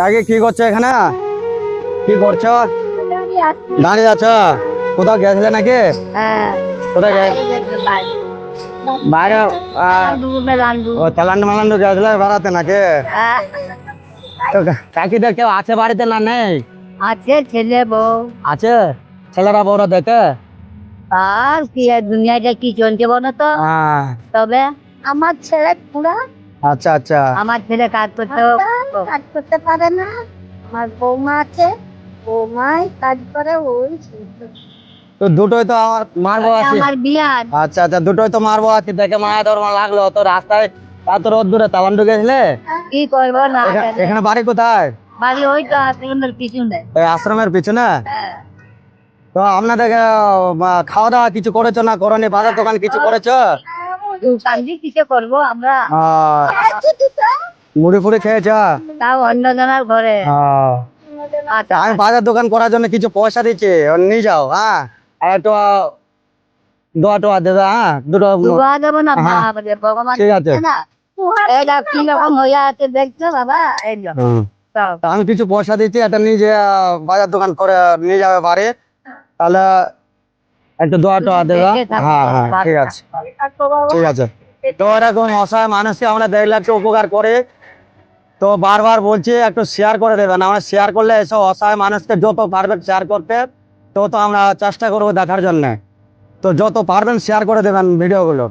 কাকে কি করছ এখানে? কি করছ? দাঁড়িয়ে আছো? কোথাও গেছিলে নাকি? কোথায় বাইরে ও তেলান্ড মালান্ড গেছিলে বেড়াতে নাকি? তো কাকিদের কেউ আছে বাড়িতে না নেই? আছে ছেলে বউ। আছে? ছেলেরা দেখে? আর কি দুনিয়াটা কি চলছে বলো তো? হ্যাঁ। তবে আমার ছেলে পুরা। আচ্ছা আচ্ছা। আমার ছেলে কাজ করতে কাজ করতে পারে না। আমার বৌমা আছে বৌমাই কাজ করে ওই তো দুটোই তো আমার মারবো আছি। আমার বিয়ার। আচ্ছা আচ্ছা দুটোই তো মারবো আছি। দেখে মায়া ধর্ম লাগল। তো রাস্তায় এত রোদ দূরে গেছিলে কি করব না এখানে বাড়ি কোথায়? বাড়ি ওই তো আপনাদের পিছনে। আশ্রমের পিছনে? হ্যাঁ। তো আপনাদের খাওয়া দাওয়া কিছু করেছ না করনি? বাজার দোকান কিছু করেছ? কিসে করব আমরা। মুড়ি ফুড়ি খেয়েছ? তাও অন্য জনের ঘরে আচ্ছা। আমি বাজার দোকান করার জন্য কিছু পয়সা দিচ্ছি নিয়ে যাও হ্যাঁ? আর একটু দোয়া টোয়া দেবে হ্যাঁ? দুটো দুয়া দেবো না হ্যাঁ। ভগবান ঠিক আছে। এটা কি রকম হয়ে আছে দেখছ বাবা? এই লো, হুম। সব। তা আমি কিছু পয়সা দিচ্ছি এটা নিজে বাজার দোকান করে নিয়ে যাবে বাড়ি। তাহলে একটু দোয়া টোয়া দেবে হ্যাঁ হ্যাঁ ঠিক আছে। ঠিক আছে। তো এরকম অসহায় মানুষকে আমরা দেখলে একটু উপকার করে। তো বারবার বলছি, একটু শেয়ার করে দেবেন। আমরা শেয়ার করলে এসব অসহায় মানুষকে যত পারবেন শেয়ার করতে, তত আমরা চেষ্টা করব দেখার জন্যে। তো যত পারবেন শেয়ার করে দেবেন ভিডিওগুলো।